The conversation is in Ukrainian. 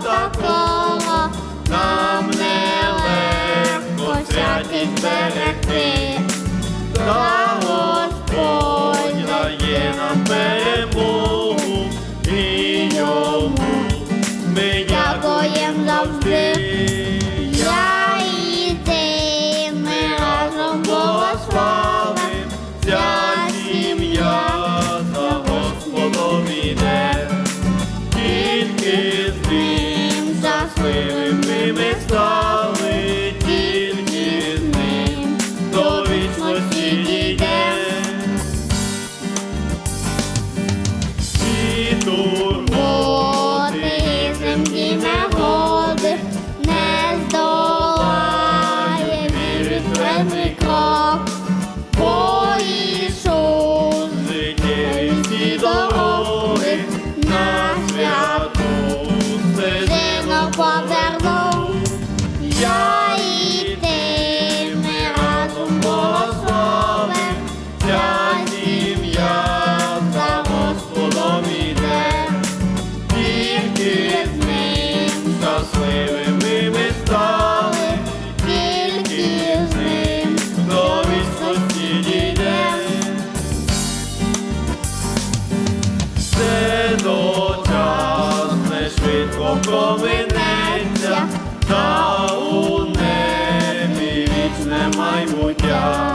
такого нам нелегко всяких берегти, та Господь дає нам перемогу і йому ми дякуємо завжди. Я і ти, ми разом Бога. земний край, бо ішов життєві всі дороги. минеться, та у небі вічне майбуття.